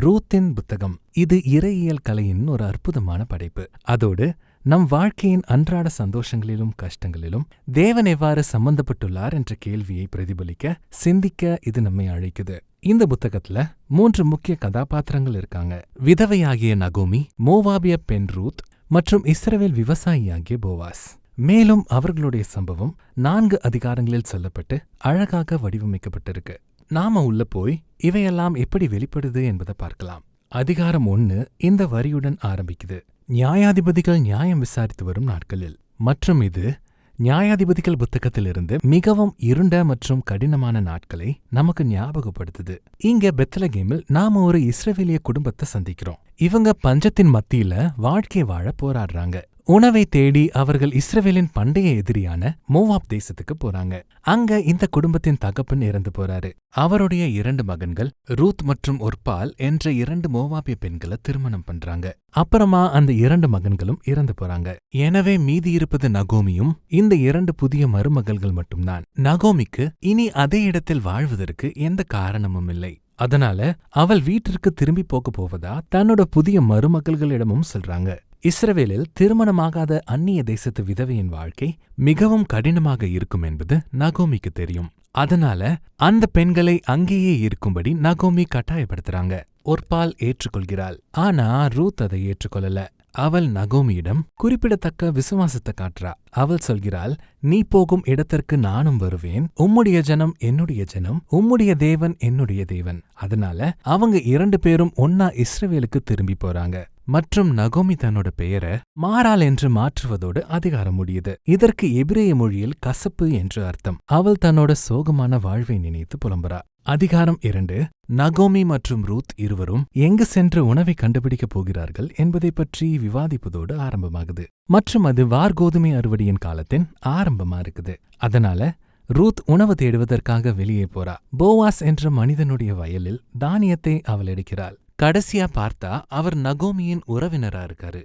ரூத்தின் புத்தகம். இது இறையியல் கலையின் ஒரு அற்புதமான படைப்பு. அதோடு நம் வாழ்க்கையின் அன்றாட சந்தோஷங்களிலும் கஷ்டங்களிலும் தேவன் எவ்வாறு சம்பந்தப்பட்டுள்ளார் என்ற கேள்வியை பிரதிபலிக்க சிந்திக்க இது நம்மை அழைக்குது. இந்த புத்தகத்துல மூன்று முக்கிய கதாபாத்திரங்கள் இருக்காங்க. விதவையாகிய நகோமி மோவாபிய பெண் ரூத் மற்றும் இஸ்ரவேல் விவசாயியாகிய போவாஸ். மேலும் அவர்களுடைய சம்பவம் நான்கு அதிகாரங்களில் சொல்லப்பட்டு அழகாக வடிவமைக்கப்பட்டிருக்கு. நாம உள்ள போய் இவையெல்லாம் எப்படி வெளிப்படுது என்பதை பார்க்கலாம். அதிகாரம் ஒன்னு இந்த வரியுடன் ஆரம்பிக்குது. நியாயாதிபதிகள் நியாயம் விசாரித்து வரும் நாட்களில். மற்றும் இது நியாயாதிபதிகள் புத்தகத்திலிருந்து மிகவும் இருண்ட மற்றும் கடினமான நாட்களை நமக்கு ஞாபகப்படுத்துது. இங்க பெத்தலகேமில் நாம ஒரு இஸ்ரவேலிய குடும்பத்தை சந்திக்கிறோம். இவங்க பஞ்சத்தின் மத்தியில வாழ்க்கை வாழ போராடுறாங்க. உணவை தேடி அவர்கள் இஸ்ரவேலின் பண்டைய எதிரியான மோவாப் தேசத்துக்கு போறாங்க. அங்க இந்த குடும்பத்தின் தகப்பன் இறந்து போறாரு. அவருடைய இரண்டு மகன்கள் ரூத் மற்றும் ஒர்பால் என்ற இரண்டு மோவாபிய பெண்களை திருமணம் பண்றாங்க. அப்புறமா அந்த இரண்டு மகன்களும் இறந்து போறாங்க. எனவே மீதி இருப்பது நகோமியும் இந்த இரண்டு புதிய மருமகள்கள் மட்டும்தான். நகோமிக்கு இனி அதே இடத்தில் வாழ்வதற்கு எந்த காரணமும் இல்லை. அதனால அவள் வீட்டிற்கு திரும்பி போக போவதா தன்னோட புதிய மருமகள்களிடமும் சொல்றாங்க. இஸ்ரவேலில் திருமணமாகாத அந்நிய தேசத்து விதவையின் வாழ்க்கை மிகவும் கடினமாக இருக்கும் என்பது நகோமிக்கு தெரியும். அதனால அந்த பெண்களை அங்கேயே இருக்கும்படி நகோமி கட்டாயப்படுத்துறாங்க. ஒர்பால் ஏற்றுக்கொள்கிறாள். ஆனா ரூத் அதை ஏற்றுக்கொள்ளல. அவள் நகோமியிடம் குறிப்பிடத்தக்க விசுவாசத்தை காட்டுறா. அவள் சொல்கிறாள் நீ போகும் இடத்திற்கு நானும் வருவேன். உம்முடைய ஜனம் என்னுடைய ஜனம். உம்முடைய தேவன் என்னுடைய தேவன். அதனால அவங்க இரண்டு பேரும் ஒன்னா இஸ்ரவேலுக்கு திரும்பி போறாங்க. மற்றும் நகோமி தன்னோட பெயரை மாறால் என்று மாற்றுவதோடு அதிகாரம் முடியுது. இதற்கு எபிரேய மொழியில் கசப்பு என்று அர்த்தம். அவள் தன்னோட சோகமான வாழ்வை நினைத்து புலம்புறா. அதிகாரம் இரண்டு நகோமி மற்றும் ரூத் இருவரும் எங்கு சென்று உணவை கண்டுபிடிக்கப் போகிறார்கள் என்பதை பற்றி விவாதிப்பதோடு ஆரம்பமாகுது. மற்றும் அது வார்கோதுமை அறுவடையின் காலத்தின் ஆரம்பமா இருக்குது. அதனால ரூத் உணவு தேடுவதற்காக வெளியே போறா. போவாஸ் என்ற மனிதனுடைய வயலில் தானியத்தை அவள் எடுக்கிறாள். கடைசியா பார்த்தா அவர் நகோமியின் உறவினரா இருக்காரு.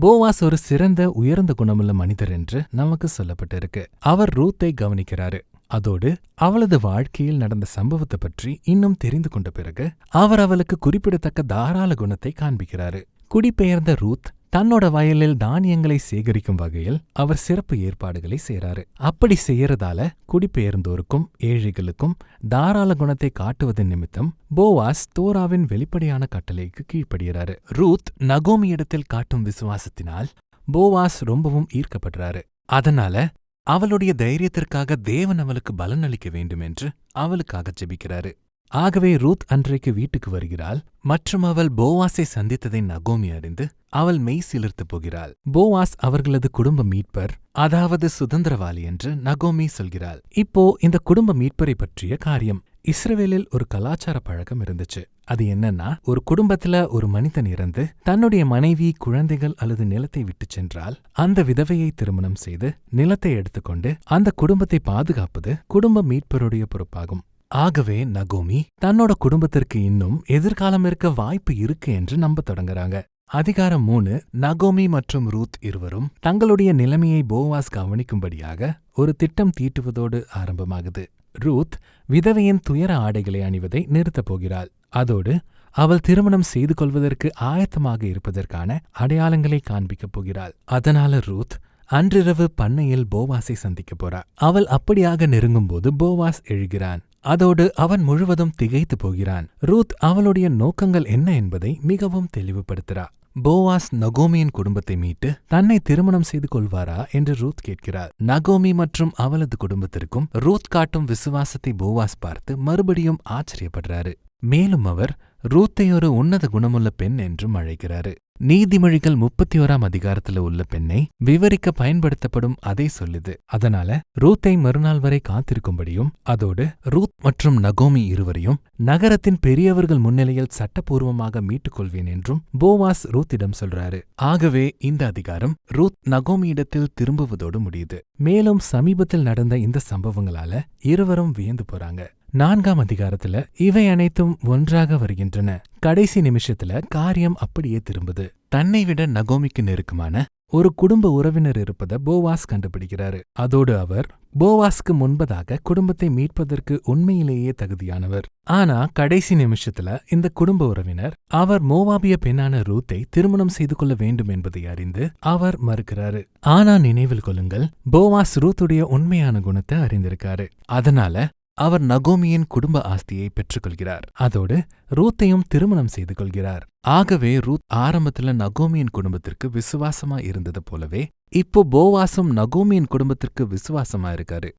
போவாஸ் ஒரு சிறந்த உயர்ந்த குணமுள்ள மனிதர் என்று நமக்கு சொல்லப்பட்டிருக்கு. அவர் ரூத்தை கவனிக்கிறாரு. அதோடு அவளது வாழ்க்கையில் நடந்த சம்பவத்தை பற்றி இன்னும் தெரிந்து கொண்ட பிறகு அவர் அவளுக்கு குறிப்பிடத்தக்க தாராள குணத்தை காண்பிக்கிறாரு. குடிபெயர்ந்த ரூத் தன்னோட வயலில் தானியங்களை சேகரிக்கும் வகையில் அவர் சிறப்பு ஏற்பாடுகளை செய்றாரு. அப்படி செய்யறதால குடிபெயர்ந்தோருக்கும் ஏழைகளுக்கும் தாராள குணத்தை காட்டுவதன் நிமித்தம் போவாஸ் தோராவின் வெளிப்படையான கட்டளைக்கு கீழ்ப்படுகிறாரு. ரூத் நகோமி இடத்தில் காட்டும் விசுவாசத்தினால் போவாஸ் ரொம்பவும் ஈர்க்கப்படுறாரு. அதனால அவளுடைய தைரியத்திற்காக தேவன் அவளுக்கு பலன் அளிக்க வேண்டும் என்று அவளுக்காக ஜெபிக்கிறாரு ஆகவே ரூத் அன்றைக்கு வீட்டுக்கு வருகிறாள் மற்றும் அவள் போவாஸை சந்தித்ததை நகோமி அறிந்து அவள் மெய் சிலிர்த்து போகிறாள். போவாஸ் அவர்களது குடும்ப மீட்பர் அதாவது சுதந்திரவாளி என்று நகோமி சொல்கிறாள். இப்போ இந்த குடும்ப மீட்பரை பற்றிய காரியம். இஸ்ரேலில் ஒரு கலாச்சார பழக்கம் இருந்துச்சு. அது என்னன்னா ஒரு குடும்பத்துல ஒரு மனிதன் இறந்து தன்னுடைய மனைவி குழந்தைகள் அல்லது நிலத்தை விட்டு சென்றால் அந்த விதவையை திருமணம் செய்து நிலத்தை எடுத்துக்கொண்டு அந்த குடும்பத்தை பாதுகாப்பது குடும்ப மீட்பருடைய பொறுப்பாகும். ஆகவே நகோமி தன்னோட குடும்பத்திற்கு இன்னும் எதிர்காலம் இருக்க வாய்ப்பு இருக்கு என்று நம்ப தொடங்குறாங்க. அதிகாரம் மூணு நகோமி மற்றும் ரூத் இருவரும் தங்களுடைய நிலைமையை போவாஸ் கவனிக்கும்படியாக ஒரு திட்டம் தீட்டுவதோடு ஆரம்பமாகுது. ரூத் விதவையின் துயர ஆடைகளை அணிவதை நிறுத்தப் போகிறாள். அதோடு அவள் திருமணம் செய்து கொள்வதற்கு ஆயத்தமாக இருப்பதற்கான அடையாளங்களை காண்பிக்கப் போகிறாள். அதனால ரூத் அன்றிரவு பண்ணையில் போவாஸை சந்திக்கப் போறா. அவள் அப்படியாக நெருங்கும்போது போவாஸ் எழுகிறான். அதோடு அவன் முழுவதும் திகைத்து போகிறான். ரூத் அவளுடைய நோக்கங்கள் என்ன என்பதை மிகவும் தெளிவுபடுத்துறா. போவாஸ் நகோமியின் குடும்பத்தை மீட்டு தன்னை திருமணம் செய்து கொள்வாரா என்று ரூத் கேட்கிறார். நகோமி மற்றும் அவளது குடும்பத்திற்கும் ரூத் காட்டும் விசுவாசத்தை போவாஸ் பார்த்து மறுபடியும் ஆச்சரியப்படுறாரு. மேலும் அவர் ரூத்தை ஒரு உன்னத குணமுள்ள பெண் என்றும் அழைக்கிறாரு. நீதிமொழிகள் முப்பத்தி ஓராம் அதிகாரத்துல உள்ள பெண்ணை விவரிக்க பயன்படுத்தப்படும் அதை சொல்லுது. அதனால ரூத்தை மறுநாள் வரை காத்திருக்கும்படியும் அதோடு ரூத் மற்றும் நகோமி இருவரையும் நகரத்தின் பெரியவர்கள் முன்னிலையில் சட்டப்பூர்வமாக மீட்டுக் கொள்வேன் என்றும் போவாஸ் ரூத்திடம் சொல்றாரு. ஆகவே இந்த அதிகாரம் ரூத் நகோமியிடத்தில் திரும்புவதோடு முடியுது. மேலும் சமீபத்தில் நடந்த இந்த சம்பவங்களால இருவரும் வியந்து போறாங்க. நான்காம் அதிகாரத்துல இவை அனைத்தும் ஒன்றாக வருகின்றன. கடைசி நிமிஷத்துல காரியம் அப்படியே திரும்புது. தன்னை விட நகோமிக்கு நெருக்கமான ஒரு குடும்ப உறவினர் இருப்பதை போவாஸ் கண்டுபிடிக்கிறாரு. அதோடு அவர் போவாஸ்க்கு முன்பதாக குடும்பத்தை மீட்பதற்கு உண்மையிலேயே தகுதியானவர். ஆனா கடைசி நிமிஷத்துல இந்த குடும்ப உறவினர் அவர் மோவாபிய பெண்ணான ரூத்தை திருமணம் செய்து கொள்ள வேண்டும் என்பதை அறிந்து அவர் மறுக்கிறாரு. ஆனா நினைவில் கொள்ளுங்கள் போவாஸ் ரூத்துடைய உண்மையான குணத்தை அறிந்திருக்காரு. அதனால அவர் நகோமியின் குடும்ப ஆஸ்தியை பெற்றுக்கொள்கிறார். அதோடு ரூத்தையும் திருமணம் செய்து கொள்கிறார். ஆகவே ரூத் ஆரம்பத்துல நகோமியின் குடும்பத்திற்கு விசுவாசமா இருந்தது போலவே இப்போ போவாசும் நகோமியின் குடும்பத்திற்கு விசுவாசமா இருக்காரு.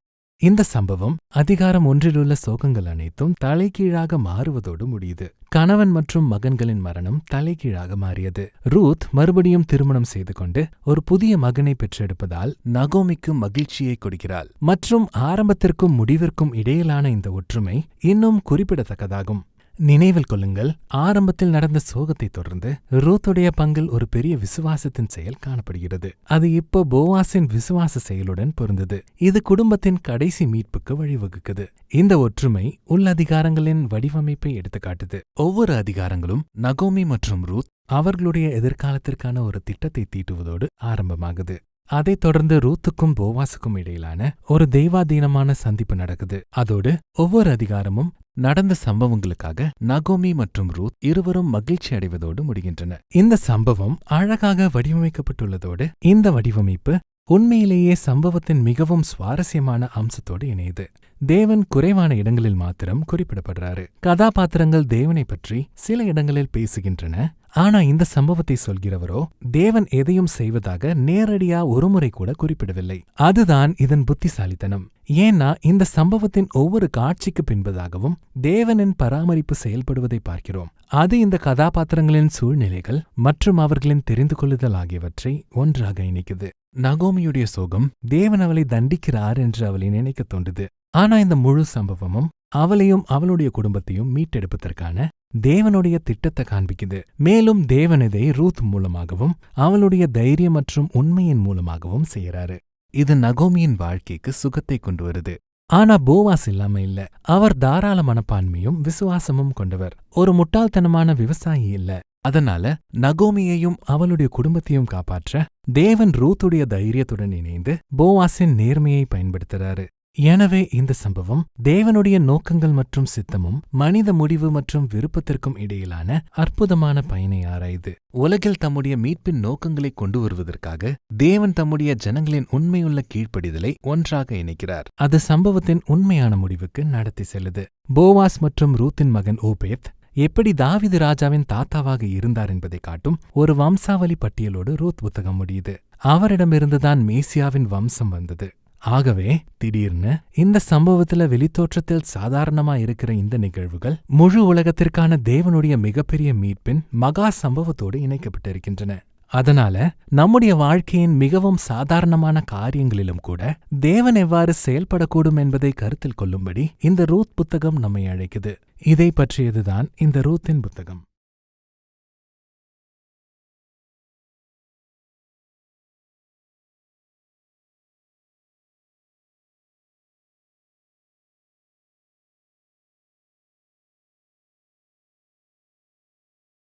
இந்த சம்பவம் அதிகாரம் ஒன்றிலுள்ள சோகங்கள் அனைத்தும் தலைகீழாக மாறுவதோடு முடியுது. கணவன் மற்றும் மகன்களின் மரணம் தலைகீழாக மாறியது. ரூத் மறுபடியும் திருமணம் செய்து கொண்டு ஒரு புதிய மகனை பெற்றெடுப்பதால் நகோமிக்கு மகிழ்ச்சியை கொடுக்கிறாள். மற்றும் ஆரம்பத்திற்கும் முடிவிற்கும் இடையிலான இந்த ஒற்றுமை இன்னும் குறிப்பிடத்தக்கதாகும். நினைவில் கொள்ளுங்கள் ஆரம்பத்தில் நடந்த சோகத்தை தொடர்ந்து ரூத்துடைய பங்கில் ஒரு பெரிய விசுவாசத்தின் செயல் காணப்படுகிறது. அது இப்போ போவாஸின் விசுவாச செயலுடன் பொருந்தது. இது குடும்பத்தின் கடைசி மீட்புக்கு வழிவகுக்குது. இந்த ஒற்றுமை உள் அதிகாரங்களின் வடிவமைப்பை எடுத்துக்காட்டுது. ஒவ்வொரு அதிகாரங்களும் நகோமி மற்றும் ரூத் அவர்களுடைய எதிர்காலத்திற்கான ஒரு திட்டத்தை தீட்டுவதோடு ஆரம்பமாகுது. அதைத் தொடர்ந்து ரூத்துக்கும் போவாஸுக்கும் இடையிலான ஒரு தெய்வாதீனமான சந்திப்பு நடக்குது. அதோடு ஒவ்வொரு அதிகாரமும் நடந்த சம்பவங்களுக்காக நகோமி மற்றும் ரூத் இருவரும் மகிழ்ச்சி அடைவதோடு முடிகின்றன. இந்த சம்பவம் அழகாக வடிவமைக்கப்பட்டுள்ளதோடு இந்த வடிவமைப்பு உண்மையிலேயே சம்பவத்தின் மிகவும் சுவாரஸ்யமான அம்சத்தோடு இணையுது. தேவன் குறைவான இடங்களில் மாத்திரம் குறிப்பிடப்படுறாரு. கதாபாத்திரங்கள் தேவனை பற்றி சில இடங்களில் பேசுகின்றன ஆனா இந்த சம்பவத்தை சொல்கிறவரோ தேவன் எதையும் செய்வதாக நேரடியா ஒருமுறை கூட குறிப்பிடவில்லை. அதுதான் இதன் புத்திசாலித்தனம். ஏன்னா இந்த சம்பவத்தின் ஒவ்வொரு காட்சிக்கு பின்பதாகவும் தேவனின் பராமரிப்பு செயல்படுவதை பார்க்கிறோம். அது இந்த கதாபாத்திரங்களின் சூழ்நிலைகள் மற்றும் அவர்களின் தெரிந்து கொள்ளுதல் ஆகியவற்றை ஒன்றாக இணைக்குது. நகோமியுடைய சோகம் தேவன் அவளை தண்டிக்கிறார் என்று அவளை நினைக்க தோன்றுது. ஆனா இந்த முழு சம்பவமும் அவளையும் அவளுடைய குடும்பத்தையும் மீட்டெடுப்பதற்கான தேவனுடைய திட்டத்தை காண்பிக்குது. மேலும் தேவன் இதை ரூத் மூலமாகவும் அவளுடைய தைரியம் மற்றும் உண்மையின் மூலமாகவும் செய்யறாரு இது நகோமியின் வாழ்க்கைக்கு சுகத்தை கொண்டு வருது. ஆனா போவாஸ் இல்லாம இல்ல. அவர் தாராள மனப்பான்மையும் விசுவாசமும் கொண்டவர். ஒரு முட்டாள்தனமான விவசாயி இல்ல. அதனால நகோமியையும் அவளுடைய குடும்பத்தையும் காப்பாற்ற தேவன் ரூத்துடைய தைரியத்துடன் இணைந்து போவாஸின் நேர்மையை பயன்படுத்துறாரு. எனவே இந்த சம்பவம் தேவனுடைய நோக்கங்கள் மற்றும் சித்தமும் மனித முடிவு மற்றும் விருப்பத்திற்கும் இடையிலான அற்புதமான பயனை ஆராயுது உலகில் தம்முடைய மீட்பின் நோக்கங்களை கொண்டு வருவதற்காக தேவன் தம்முடைய ஜனங்களின் உண்மையுள்ள கீழ்ப்படிதலை ஒன்றாக இணைக்கிறார். அது சம்பவத்தின் உண்மையான முடிவுக்கு நடத்தி செல்லுது. போவாஸ் மற்றும் ரூத்தின் மகன் ஓபேத் எப்படி தாவிது ராஜாவின் தாத்தாவாக இருந்தார் என்பதை காட்டும் ஒரு வம்சாவளி பட்டியலோடு ரூத் புத்தகம் முடியுது. அவரிடமிருந்துதான் மேசியாவின் வம்சம் வந்தது. ஆகவே திடீர்னு இந்த சம்பவத்துல வெளித்தோற்றத்தில் சாதாரணமா இருக்கிற இந்த நிகழ்வுகள் முழு உலகத்திற்கான தேவனுடைய மிகப்பெரிய மீட்பின் மகா சம்பவத்தோடு இணைக்கப்பட்டிருக்கின்றன. அதனால நம்முடைய வாழ்க்கையின் மிகவும் சாதாரணமான காரியங்களிலும் கூட தேவன் எவ்வாறு செயல்படக்கூடும் என்பதை கருத்தில் கொள்ளும்படி இந்த ரூத் புத்தகம் நம்மை அழைக்குது. இதை பற்றியதுதான் இந்த ரூத்தின் புத்தகம்.